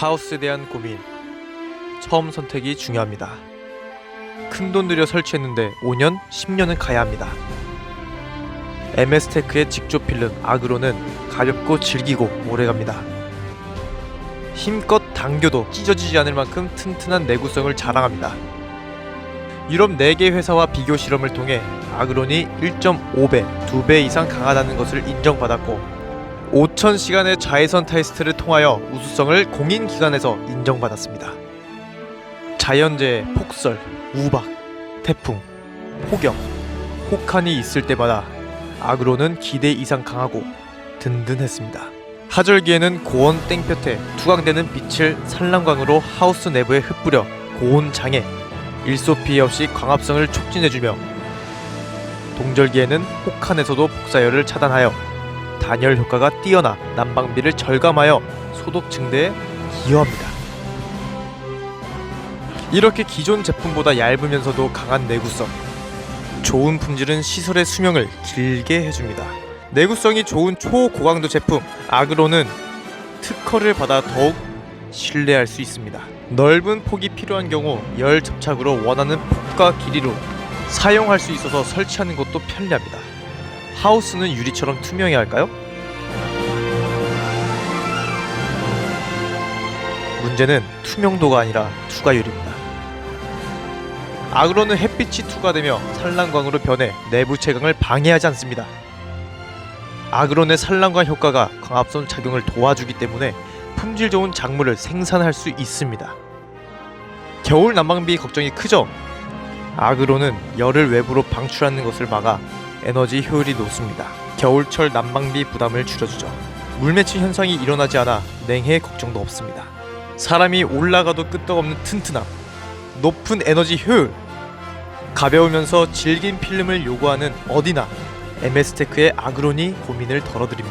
하우스에 대한 고민. 처음 선택이 중요합니다. 큰 돈 들여 설치했는데 5년, 10년은 가야 합니다. MS테크의 직조 필름 아그로는 가볍고 질기고 오래갑니다. 힘껏 당겨도 찢어지지 않을 만큼 튼튼한 내구성을 자랑합니다. 유럽 4개 회사와 비교 실험을 통해 아그론이 1.5배, 2배 이상 강하다는 것을 인정받았고 5,000시간의 자외선 테스트를 통하여 우수성을 공인기관에서 인정받았습니다. 자연재해, 폭설, 우박, 태풍, 폭염, 혹한이 있을 때마다 아그로는 기대 이상 강하고 든든했습니다. 하절기에는 고온 땡볕에 투광되는 빛을 산란광으로 하우스 내부에 흩뿌려 고온 장애, 일소 피해 없이 광합성을 촉진해주며 동절기에는 혹한에서도 복사열을 차단하여 단열 효과가 뛰어나 난방비를 절감하여 소독 증대에 기여합니다. 이렇게 기존 제품보다 얇으면서도 강한 내구성, 좋은 품질은 시설의 수명을 길게 해줍니다. 내구성이 좋은 초고강도 제품 아그로는 특허를 받아 더욱 신뢰할 수 있습니다. 넓은 폭이 필요한 경우 열 접착으로 원하는 폭과 길이로 사용할 수 있어서 설치하는 것도 편리합니다. 하우스는 유리처럼 투명해야 할까요? 문제는 투명도가 아니라 투과율입니다. 아그로는 햇빛이 투과되며 산란광으로 변해 내부 채광을 방해하지 않습니다. 아그론의 산란광 효과가 광합성 작용을 도와주기 때문에 품질 좋은 작물을 생산할 수 있습니다. 겨울 난방비 걱정이 크죠? 아그로는 열을 외부로 방출하는 것을 막아 에너지 효율이 높습니다. 겨울철 난방비 부담을 줄여주죠. 물맺힘 현상이 일어나지 않아 냉해 걱정도 없습니다. 사람이 올라가도 끄떡없는 튼튼함, 높은 에너지 효율, 가벼우면서 질긴 필름을 요구하는 어디나 MS테크의 아그론이 고민을 덜어드립니다.